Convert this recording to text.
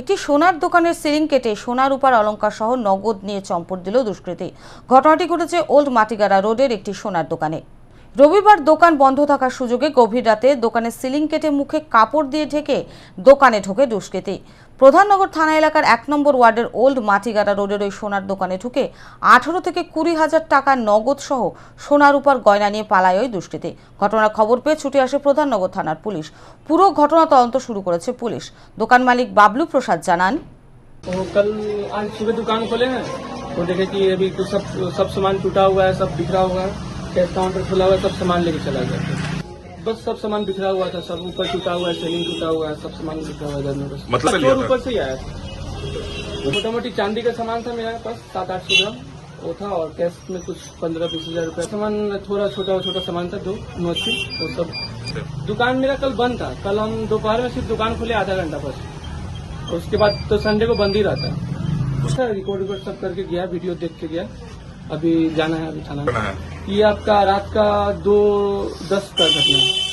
একটি সোনার দোকানের সিলিং কেটে সোনার উপার অলংকার সহ নগদ নিয়ে চম্পট দিল দুষ্কৃতী। ঘটনাটি ঘটেছে ওল্ড মাটিগাড়া রোডের একটি সোনার দোকানে। রবিবার দোকান বন্ধ থাকার সুযোগে গভীর রাতে দোকানের সিলিং কেটে মুখে কাপড় দিয়ে ঢেকে দোকানে ঢোকে দুষ্কৃতী প্রধাননগর থানা এলাকার এক নম্বর ওয়ার্ডের ওল্ড মাটিগাড়া রোডের ওই সোনার দোকানে ঢুকে আঠারো থেকে কুড়ি হাজার টাকার নগদ সহ সোনার উপর গয়না নিয়ে পালায় ওই দুষ্কৃতী ঘটনার খবর পেয়ে ছুটে আসে প্রধাননগর থানার পুলিশ পুরো ঘটনা তদন্ত শুরু করেছে পুলিশ দোকান মালিক বাবলু প্রসাদ জানান वो कल आज सुबह दुकान खोले हैं तो देखे कि अभी कुछ सब सब सामान टूटा हुआ है सब बिखरा हुआ है कैश काउंटर खुला हुआ सब सामान लेके चला गया बस सब सामान बिखरा हुआ था सब ऊपर टूटा हुआ है सीलिंग टूटा हुआ है सब सामान बिखरा हुआ है बस। मतलब ऊपर से ही आया था। मोटा मोटी चांदी का सामान था मेरे पास सात आठ सौ ग्राम वो था और कैश में कुछ पंद्रह बीस हज़ार रुपया। सामान थोड़ा छोटा छोटा सामान था दो नोची वो सब। दुकान मेरा कल बंद था। कल हम दोपहर में सिर्फ़ दुकान खोले आधा घंटा बस। और उसके बाद तो संडे को बंद ही रहता। उसका रिकॉर्ड रिकॉर्ड सब करके गया वीडियो देख के गया। अभी जाना है अभी थाना। है। ये आपका रात का दो दस का घटना है।